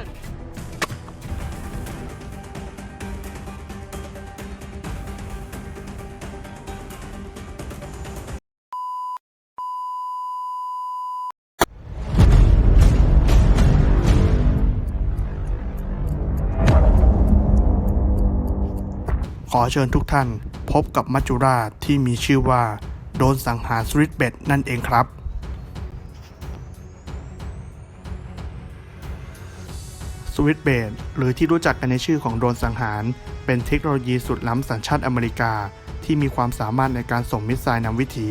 ษขอเชิญทุกท่านพบกับมัจจุราชที่มีชื่อว่า โดนสังหารสวิตเบดนั่นเองครับ สวิตเบดหรือที่รู้จักกันในชื่อของโดรนสังหาร เป็นเทคโนโลยีสุดล้ำสัญชาติอเมริกา ที่มีความสามารถในการส่งมิสไซล์นำวิถี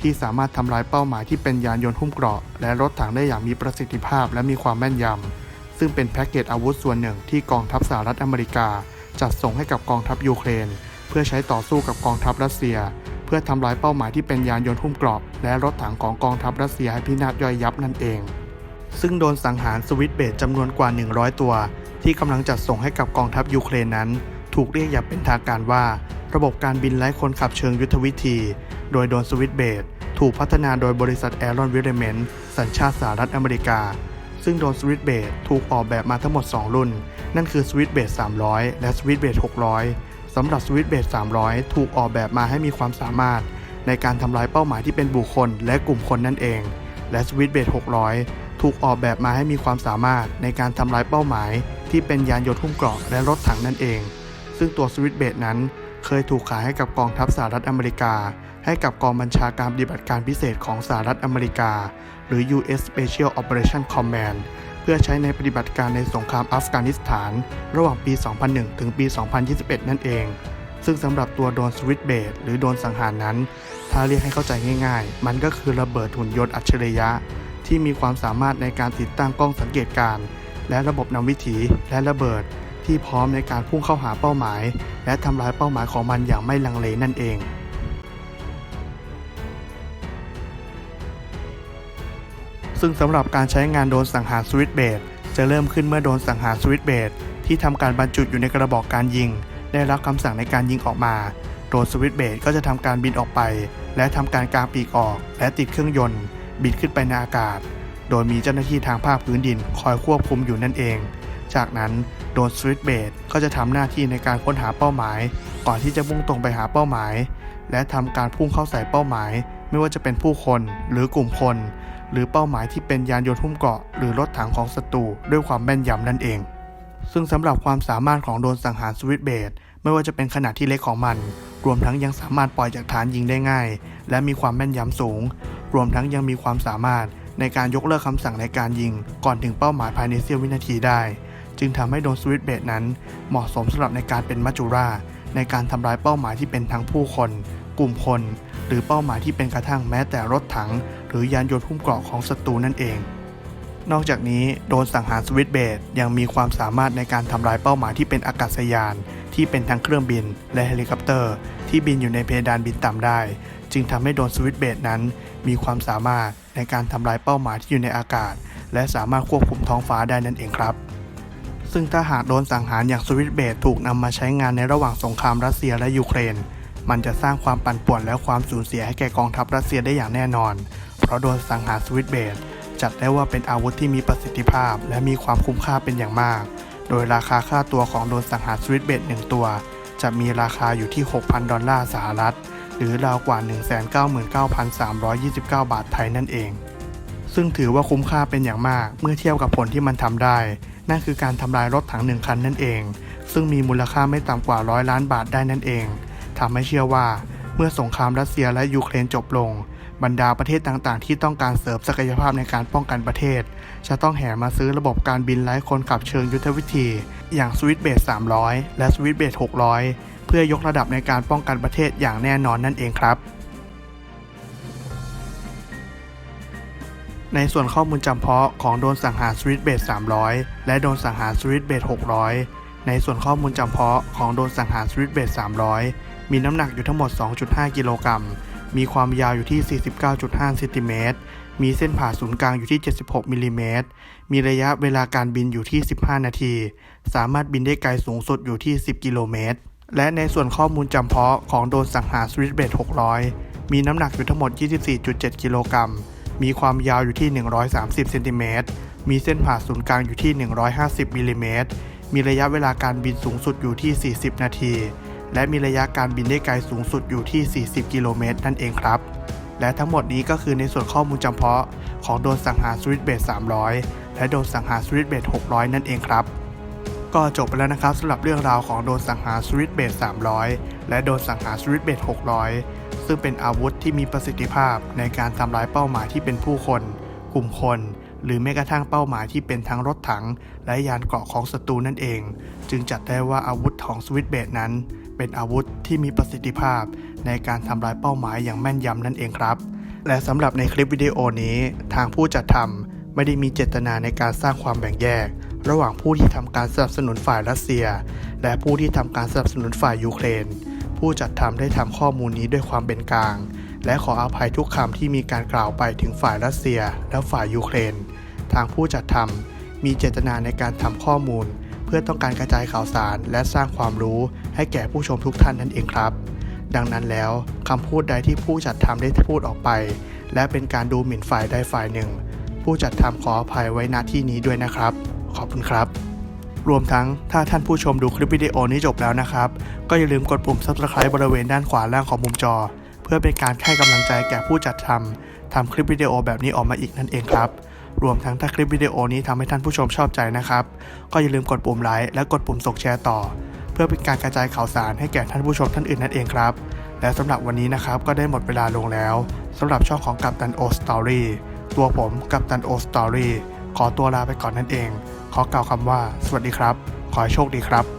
ที่สามารถทำลายเป้าหมายที่เป็นยานยนต์หุ้มเกราะ และรถถังได้อย่างมีประสิทธิภาพและมีความแม่นยำ ซึ่งเป็นแพ็กเกจอาวุธส่วนหนึ่งที่กองทัพสหรัฐอเมริกา จัดส่งให้กับกองทัพยูเครน เพื่อใช้ต่อสู้กับกองทัพรัสเซีย เพื่อทำลายเป้าหมายที่เป็นยานยนต์หุ้มเกราะ และรถถังของกองทัพรัสเซียให้พินาศย่อยยับนั่นเอง ซึ่งโดนสังหารสวิตเบดจำนวนกว่า 100 ตัว ที่กำลังจัดส่งให้กับกองทัพยูเครนนั้น ถูกเรียกอย่างเป็นทางการว่า ระบบการบินไร้คนขับเชิงยุทธวิธี โดยโดนสวิตเบดถูกพัฒนาโดยบริษัทแอรอนวิเรเมนสัญชาติสหรัฐอเมริกา ซึ่งโดนสวิตเบดถูกออกแบบมาทั้งหมด 2 รุ่น นั่นคือสวิตเบด300 และสวิตเบด600 สำหรับสวิตเบด300 ถูกออกแบบมาให้มีความสามารถ ในการทำลายเป้าหมายที่เป็นบุคคลและกลุ่มคนนั่นเอง และสวิตเบด600 ถูกออกแบบมาให้มีความสามารถในการทำลายเป้าหมาย ที่เป็นยานยนต์หุ้มเกราะและรถถังนั่นเอง ซึ่งตัวสวิตเบดนั้น เคยถูกขายให้กับกองทัพสหรัฐอเมริกา ให้กับกองบัญชาการปฏิบัติการพิเศษของสหรัฐอเมริกา หรือ U.S. Special Operation Command เพื่อใช้ในปฏิบัติการในสงครามอัฟกานิสถาน ระหว่างปี 2001 ถึงปี 2021 นั่นเอง ซึ่งสำหรับตัวโดนสวิตเบดหรือโดนสังหารนั้น ถ้าเรียกให้เข้าใจง่าย ๆ มันก็คือระเบิดหุ่นยนต์อัจฉริยะ ที่มีความสามารถในการติดตั้งกล้องสังเกตการณ์และระบบนำวิถีและระเบิด ที่พร้อมในการพุ่งเข้าหาเป้าหมาย และทำลายเป้าหมายของมันอย่างไม่ลังเลนั่นเองซึ่งสำหรับการใช้งานโดรนสังหารสวิตเบดจะเริ่มขึ้นเมื่อโดรนสังหารสวิตเบดที่ทำการบรรจุอยู่ในกระบอกการยิง ได้รับคำสั่งในการยิงออกมาโดรนสวิตเบดก็จะทำการบินออกไป และทำการกางปีกออก และติดเครื่องยนต์ บินขึ้นไปในอากาศ โดยมีเจ้าหน้าที่ทางภาคพื้นดินคอยควบคุมอยู่นั่นเอง จากนั้นโดรนสวิตเบดก็จะทำหน้าที่ในการค้นหาเป้าหมาย ก่อนที่จะมุ่งตรงไปหาเป้าหมาย และทำการพุ่งเข้าใส่เป้าหมาย ไม่ว่าจะเป็นผู้คนหรือกลุ่มคน หรือเป้าหมายที่เป็นยานยนต์หุ้มเกราะหรือรถถังของศัตรูด้วยความแม่นยำนั่นเอง ซึ่งสำหรับความสามารถของโดรนสังหารสวิตเบดไม่ว่าจะเป็นขนาดที่เล็กของมัน รวมทั้งยังสามารถปล่อยจากฐานยิงได้ง่าย และมีความแม่นยำสูง รวมทั้งยังมีความสามารถในการยกเลิกคำสั่งในการยิง ก่อนถึงเป้าหมายภายในเสี้ยววินาทีได้ จึงทำให้โดนสวิตเบดนั้น เหมาะสมสำหรับในการเป็นมัจจุราชในการทำลายเป้าหมายที่เป็นทั้งผู้คน กลุ่มคน หรือเป้าหมายที่เป็นกระทั่งแม้แต่รถถัง หรือยานยนต์หุ้มเกราะของศัตรูนั่นเอง นอกจากนี้โดนสังหารสวิตเบดยังมีความสามารถในการทำลายเป้าหมายที่เป็นอากาศยาน ที่เป็นทั้งเครื่องบิน และเฮลิคอปเตอร์ ที่บินอยู่ในเพดานบินต่ำได้ จึงทำให้โดนสวิตเบดนั้น มีความสามารถในการทำลายเป้าหมายที่อยู่ในอากาศ และสามารถควบคุมท้องฟ้าได้นั่นเองครับซึ่งถ้าหากโดนสังหารอย่างสวิตเบดถูกนำมาใช้งานในระหว่างสงครามรัสเซียและยูเครน มันจะสร้างความปั่นป่วนและความสูญเสียให้แก่กองทัพรัสเซียได้อย่างแน่นอน เพราะโดนสังหารสวิตเบด จัดได้ว่าเป็นอาวุธที่มีประสิทธิภาพ และมีความคุ้มค่าเป็นอย่างมาก โดยราคาค่าตัวของโดนสังหารสวิตเบด1ตัว จะมีราคาอยู่ที่ 6,000 ดอลลาร์สหรัฐ หรือราวกว่า 199,329 บาทไทยนั่นเอง ซึ่งถือว่าคุ้มค่าเป็นอย่างมากเมื่อเทียบกับผลที่มันทำได้ นั่นคือการทำลายรถถังหนึ่งคันนั่นเอง ซึ่งมีมูลค่าไม่ต่ำกว่าร้อยล้านบาทได้นั่นเองทำให้เชื่อว่า เมื่อสงครามรัสเซียและยูเครนจบลง บรรดาประเทศต่างๆ ที่ต้องการเสริมศักยภาพในการป้องกันประเทศ จะต้องแห่มาซื้อระบบการบินไร้คนขับเชิงยุทธวิธี อย่างสวิตเบส300 และสวิตเบส600 เพื่อยกระดับในการป้องกันประเทศอย่างแน่นอนนั่นเองครับ ในส่วนข้อมูลจำเพาะของโดนสังหารสวิตเบส300 และโดนสังหารสวิตเบส600 ในส่วนข้อมูลจำเพาะของโดนสังหารสวิตเบส300 มีน้ำหนักอยู่ทั้งหมด 2.5 กิโลกรัม มีความยาวอยู่ที่ 49.5เซนติเมตร มีเส้นผ่าศูนย์กลางอยู่ที่ 76มิลลิเมตร มีระยะเวลาการบินอยู่ที่ 15 นาที สามารถบินได้ไกลสูงสุดอยู่ที่ 10 กิโลเมตร และในส่วนข้อมูลจำเพาะของโดรนสังหารสวิตเบส600 มีน้ำหนักอยู่ทั้งหมด 24.7 กิโลกรัม มีความยาวอยู่ที่ 130เซนติเมตร มีเส้นผ่าศูนย์กลางอยู่ที่ 150มิลลิเมตร มีระยะเวลาการบินสูงสุดอยู่ที่ 40 นาที และมีระยะการบินได้ไกลสูงสุดอยู่ที่ 40 กิโลเมตรนั่นเองครับ และทั้งหมดนี้ก็คือในส่วนข้อมูลจำเพาะ ของโดรนสังหารสวิตเบส300 และโดรนสังหารสวิตเบส600 นั่นเองครับ ก็จบไปแล้วนะครับสำหรับเรื่องราวของโดรนสังหารสวิตเบส300 และโดรนสังหารสวิตเบส600 ซึ่งเป็นอาวุธที่มีประสิทธิภาพในการทำลายเป้าหมายที่เป็นผู้คน กลุ่มคนหรือแม้กระทั่งเป้าหมายที่เป็นทั้งรถถัง และยานเกราะของศัตรูนั่นเอง จึงจัดได้ว่าอาวุธของสวิตเบสนั้น เป็นอาวุธที่มีประสิทธิภาพในการทำลายเป้าหมายอย่างแม่นยำนั่นเองครับ และสำหรับในคลิปวิดีโอนี้ ทางผู้จัดทำไม่ได้มีเจตนาในการสร้างความแบ่งแยก ระหว่างผู้ที่ทำการสนับสนุนฝ่ายรัสเซีย และผู้ที่ทำการสนับสนุนฝ่ายยูเครน ผู้จัดทำได้ทำข้อมูลนี้ด้วยความเป็นกลาง และขออภัยทุกคำที่มีการกล่าวไปถึงฝ่ายรัสเซีย และฝ่ายยูเครน ทางผู้จัดทำมีเจตนาในการทำข้อมูล เพื่อต้องการกระจายข่าวสารและสร้างความรู้ให้แก่ผู้ชมทุกท่านนั่นเองครับ ดังนั้นแล้วคำพูดใดที่ผู้จัดทำได้พูดออกไป และเป็นการดูหมิ่นฝ่ายใดฝ่ายหนึ่ง ผู้จัดทำขออภัยไว้ณที่นี้ด้วยนะครับ ขอบคุณครับรวมทั้งถ้าท่านผู้ชมดูคลิปวิดีโอนี้จบแล้วนะครับ ก็อย่าลืมกดปุ่ม subscribe บริเวณด้านขวาล่างของมุมจอ เพื่อเป็นการให้กำลังใจแก่ผู้จัดทำทำคลิปวิดีโอแบบนี้ออกมาอีกนั่นเองครับ รวมทั้งถ้าคลิปวิดีโอนี้ทำให้ท่านผู้ชมชอบใจนะครับ ก็อย่าลืมกดปุ่มไลค์และกดปุ่มส่งแชร์ต่อ เพื่อเป็นการกระจายข่าวสารให้แก่ท่านผู้ชมท่านอื่นนั่นเองครับ และสำหรับวันนี้นะครับก็ได้หมดเวลาลงแล้วสำหรับช่องของกัปตันโอสตอรี่ตัวผมกัปตันโอสตอรี่ขอตัวลาไปก่อนนั่นเอง ขอกล่าวคำว่า สวัสดีครับ ขอให้โชคดีครับ